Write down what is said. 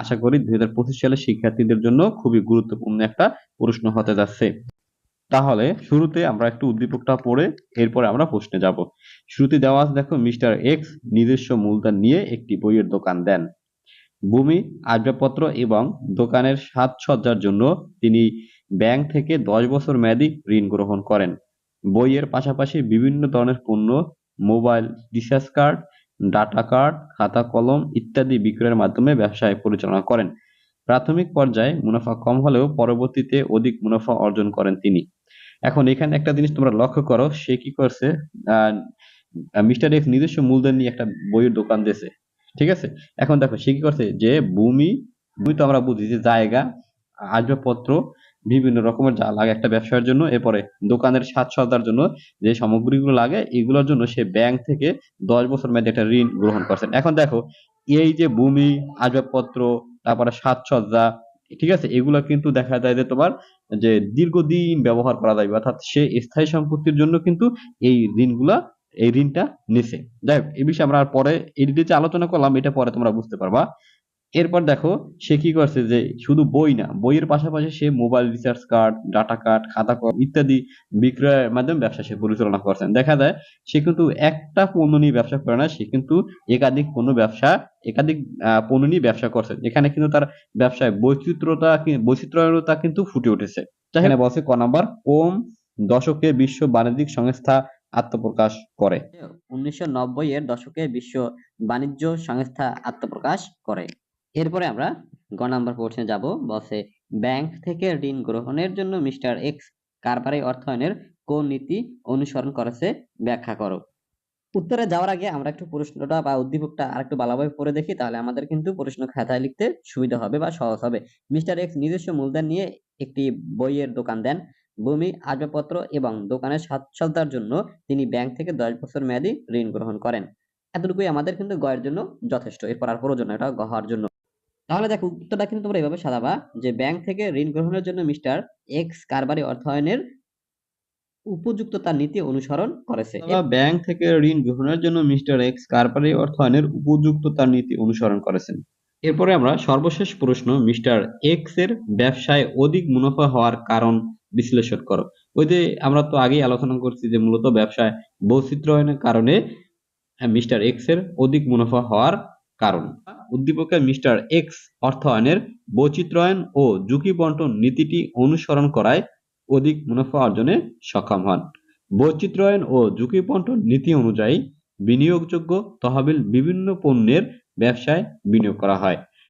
আশা করি দুই হাজার পঁচিশ সালের শিক্ষার্থীদের জন্য খুবই গুরুত্বপূর্ণ একটা প্রশ্ন হতে যাচ্ছে। তাহলে শুরুতে আমরা একটু উদ্দীপকটা পড়ে এরপরে আমরা প্রশ্নে যাব। শুরুতে দেওয়া আছে, দেখো, মিস্টার এক্স নিজস্ব মূলধন নিয়ে একটি বইয়ের দোকান দেন। ভূমি, আসবাবপত্র এবং দোকানের সাজসজ্জার জন্য তিনি ব্যাংক থেকে দশ বছর মেয়াদি ঋণ গ্রহণ করেন। বইয়ের পাশাপাশি বিভিন্ন ধরনের পণ্য, mobile recharge card data card, খাতা কলম ইত্যাদি বিক্রয়ের মাধ্যমে ব্যবসায় পরিচালনা করেন। প্রাথমিক পর্যায়ে মুনাফা কম হলেও পরবর্তীতে অধিক মুনাফা অর্জন করেন তিনি। এখন এখানে একটা জিনিস তোমরা লক্ষ্য করো, সে কি করছে? মিস্টার এক্স নিজস্ব মূলধন নিয়ে একটা বইয়ের দোকান দিয়েছে। ঠিক আছে? এখন দেখো, সে কি করছে? যে ভূমি ভূমি তো আমরা বুঝি যে জায়গা, আসবাবপত্র বিভিন্ন রকমের যা লাগে একটা ব্যবসার জন্য, এরপরে দোকানের সাজসজ্জার জন্য যে সামগ্রীগুলো লাগে, এগুলোর জন্য সে ব্যাংক থেকে দশ বছর মেয়াদে একটা ঋণ গ্রহণ করছেন। এখন দেখো, এই যে ভূমি, আসবাবপত্র, তারপরে সাজসজ্জা ঠিক আছে? এগুলো কিন্তু দেখা যায় যে তোমার যে দীর্ঘদিন ব্যবহার করা যায়, অর্থাৎ সে স্থায়ী সম্পত্তির জন্য কিন্তু এই ঋণগুলা, এই ঋণটা নিছে। যাই হোক, এই বিষয়ে আমরা পরে, এই ডিটেলসে আলোচনা করলাম, এটা পরে তোমরা বুঝতে পারবা। এরপর দেখো সে কি করছে যে শুধু বই না বইয়ের পাশাপাশি সে mobile recharge card data card খাতা ইত্যাদি বিক্রয়ের মাধ্যমে ব্যবসা সে পরিচালনা করছেন। দেখা যায় সে কিন্তু একটা পণ্য নিয়ে ব্যবসা করে না সে কিন্তু একাধিক পণ্য ব্যবসা একাধিক পণ্য নিয়ে ব্যবসা করছে। এখানে কিন্তু তার ব্যবসায় বৈচিত্র্যতা বৈচিত্র্যতা কিন্তু ফুটে উঠেছে। এখানে বলছে ক নাম্বার কোন দশকে বিশ্ব বাণিজ্যিক সংস্থা আত্মপ্রকাশ করে? উনিশশো নব্বই এর দশকে বিশ্ব বাণিজ্য সংস্থা আত্মপ্রকাশ করে। এরপরে আমরা গ নাম্বার প্রশ্নে যাব। বলছে ব্যাংক থেকে ঋণ গ্রহণের জন্য মিস্টার এক্স কারবারি অর্থায়নের কোন নীতি অনুসরণ করেছে ব্যাখ্যা করো। উত্তরে যাওয়ার আগে আমরা একটু প্রশ্নটা বা উদ্দীপকটা আরেকটু ভালোভাবে পড়ে দেখি, তাহলে আমাদের কিন্তু প্রশ্ন খাতায় লিখতে সুবিধা হবে বা সহজ হবে। মিস্টার এক্স নিজস্ব মূলধন নিয়ে একটি বইয়ের দোকান দেন। ভূমি, আসবাবপত্র এবং দোকানের সাজসজ্জার জন্য তিনি ব্যাংক থেকে দশ বছর মেয়াদী ঋণ গ্রহণ করেন। এতটুকুই আমাদের কিন্তু গয়ের জন্য যথেষ্ট। এরপর আর প্রয়োজন এটা গহার জন্য। তাহলে দেখো উত্তরটা কিন্তু তোমরা এভাবে সাজাবা যে ব্যাংক থেকে ঋণ গ্রহণের জন্য মিস্টার এক্স কারবারি অর্থায়নের উপযুক্ততা নীতি অনুসরণ করেছে। ব্যাংক থেকে ঋণ গ্রহণের জন্য মিস্টার এক্স কারবারি অর্থায়নের উপযুক্ততার নীতি অনুসরণ করেছেন। এরপরে আমরা সর্বশেষ প্রশ্ন মিস্টার এক্সের ব্যবসায় অধিক মুনাফা হওয়ার কারণ বিশ্লেষণ করো। ওই যে আমরা তো আগেই আলোচনা করছি যে মূলত ব্যবসায় বৈচিত্র্যায়নের কারণে মিস্টার এক্সের অধিক মুনাফা হওয়ার কারণ। উদ্দীপকে মিস্টার এক্স অর্থায়নের বৈচিত্র্যায়ন ও ঝুঁকি বন্টন নীতিটি অনুসরণ করায় অধিক মুনাফা অর্জনে সক্ষম হন। বৈচিত্র্যায়ন ও ঝুঁকি বন্টন নীতি অনুযায়ী বিনিয়োগযোগ্য তহবিল বিভিন্ন পণ্যের ব্যবসায় বিনিয়োগ করা হয়।